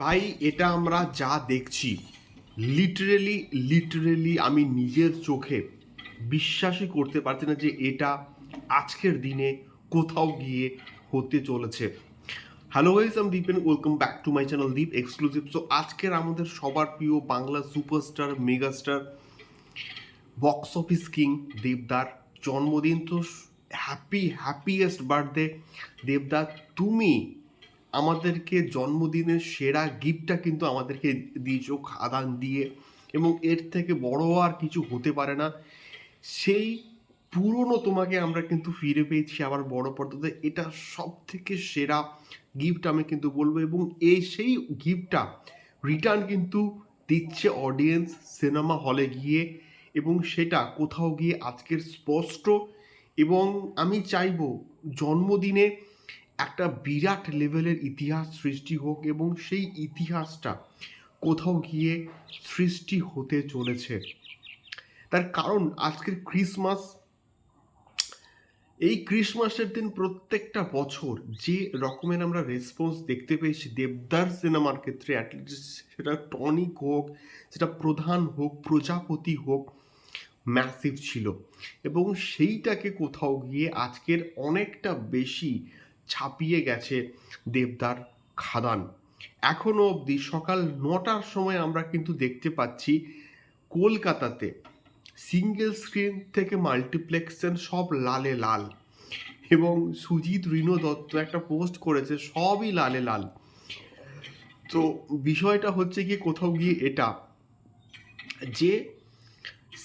ভাই, এটা আমরা যা দেখছি লিটারেলি লিটারেলি আমি নিজের চোখে বিশ্বাসই করতে পারছি না যে এটা আজকের দিনে কোথাও গিয়ে হতে চলেছে। হ্যালো গাইস আমি Dipen welcome back to my channel Deep exclusive so আজকের আমাদের সবার প্রিয় Bangla superstar megastar box office king দেবদার জন্মদিন। তো হ্যাপি হ্যাপিয়েস্ট বার্থডে দেবদা, তুমি আমাদেরকে জন্মদিনের সেরা গিফটটা কিন্তু আমাদেরকে দিয়েছ। খাদান দিয়ে এবং এর থেকে বড় আর কিছু হতে পারে না। সেই পুরনো তোমাকে আমরা কিন্তু ফিরে পেয়েছি আবার বড় পর্দাতে। এটা সব থেকে সেরা গিফট আমি কিন্তু বলব এবং এই সেই গিফটটা রিটার্ন কিন্তু দিচ্ছে অডিয়েন্স সিনেমা হলে গিয়ে এবং সেটা কোথাও গিয়ে আজকের স্পষ্ট এবং আমি চাইব জন্মদিনে একটা বিরাট লেভেলের ইতিহাস সৃষ্টি হোক এবং সেই ইতিহাসটা কোথাও গিয়ে সৃষ্টি হতে চলেছে। তার কারণ আজকের ক্রিসমাস, এই ক্রিসমাসের দিন প্রত্যেকটা বছর যে রকমের আমরা রেসপন্স দেখতে পেয়েছি দেবদার সিনেমার ক্ষেত্রে অ্যাটলিস্ট সেটা টনিক হোক, সেটা প্রধান হোক, প্রজাপতি হোক ম্যাসিভ ছিল। এবং সেইটাকে কোথাও গিয়ে আজকের অনেকটা বেশি ছাপিয়ে গেছে দেবদার খাদান। এখনও অবধি সকাল নটার সময় আমরা কিন্তু দেখতে পাচ্ছি কলকাতাতে সিঙ্গেল স্ক্রিন থেকে মাল্টিপ্লেক্সেন সব লালে লাল এবং সুজিত রিনো দত্ত একটা পোস্ট করেছে, সবই লালে লাল। তো বিষয়টা হচ্ছে গিয়ে কোথাও গিয়ে এটা যে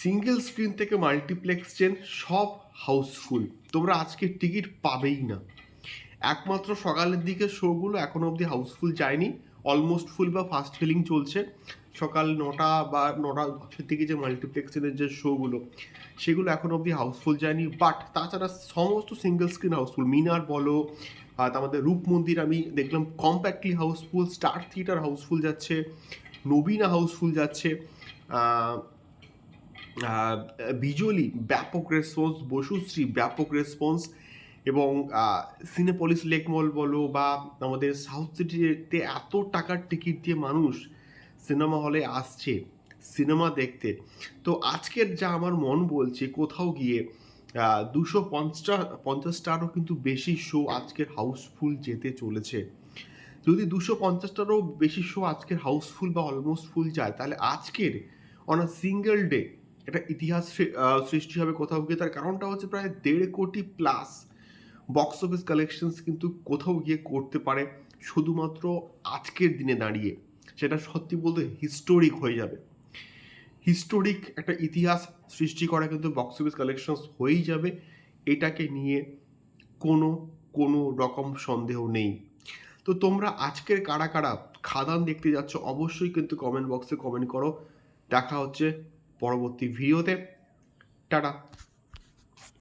সিঙ্গেল স্ক্রিন থেকে মাল্টিপ্লেক্স চেন সব হাউসফুল তোমরা আজকে টিকিট পাবেই না। একমাত্র সকালের দিকে শোগুলো এখনও অবধি হাউসফুল যায়নি। অলমোস্ট ফুল বা ফাস্ট ফিলিং চলছে। সকাল নটা বা নটা দশের দিকে যে মাল্টিপ্লেক্সের যে শোগুলো, সেগুলো এখনও অবধি হাউসফুল যায়নি। বাট তাছাড়া সমস্ত সিঙ্গেল স্ক্রিন হাউসফুল মিনার বলো, আর আমাদের রূপ মন্দির আমি দেখলাম compactly house full star theatre house full যাচ্ছে, নবীনা হাউসফুল যাচ্ছে বিজলি, ব্যাপক রেসপন্স বসুশ্রী, ব্যাপক রেসপন্স এবং সিনেপলিস লেক মল বলো বা আমাদের সাউথ সিটিতে এত টাকার টিকিট দিয়ে মানুষ সিনেমা হলে আসছে সিনেমা দেখতে। তো আজকের যা আমার মন বলছে, কোথাও গিয়ে দুশো পঞ্চাশটা পঞ্চাশটারও কিন্তু বেশি শো আজকের হাউসফুল যেতে চলেছে। যদি দুশো পঞ্চাশটারও বেশি শো আজকের হাউসফুল বা অলমোস্ট ফুল যায়, তাহলে আজকের অন আ সিঙ্গেল ডে একটা ইতিহাস সৃষ্টি হবে কোথাও গিয়ে। তার কারণটা হচ্ছে প্রায় দেড় কোটি প্লাস বক্স অফিস কালেকশনস কিন্তু কোথাও গিয়ে করতে পারে শুধুমাত্র আজকের দিনে দাঁড়িয়ে। সেটা সত্যি বলতে হিস্টোরিক হয়ে যাবে। হিস্টোরিক একটা ইতিহাস সৃষ্টি করা কিন্তু বক্স অফিস কালেকশনস হয়েই যাবে। এটাকে নিয়ে কোনো কোনো রকম সন্দেহ নেই। তো তোমরা আজকের কারা কারা খাদান দেখতে যাচ্ছ অবশ্যই কিন্তু কমেন্ট বক্সে কমেন্ট করো। দেখা হচ্ছে পরবর্তী ভিডিওতে টাটা।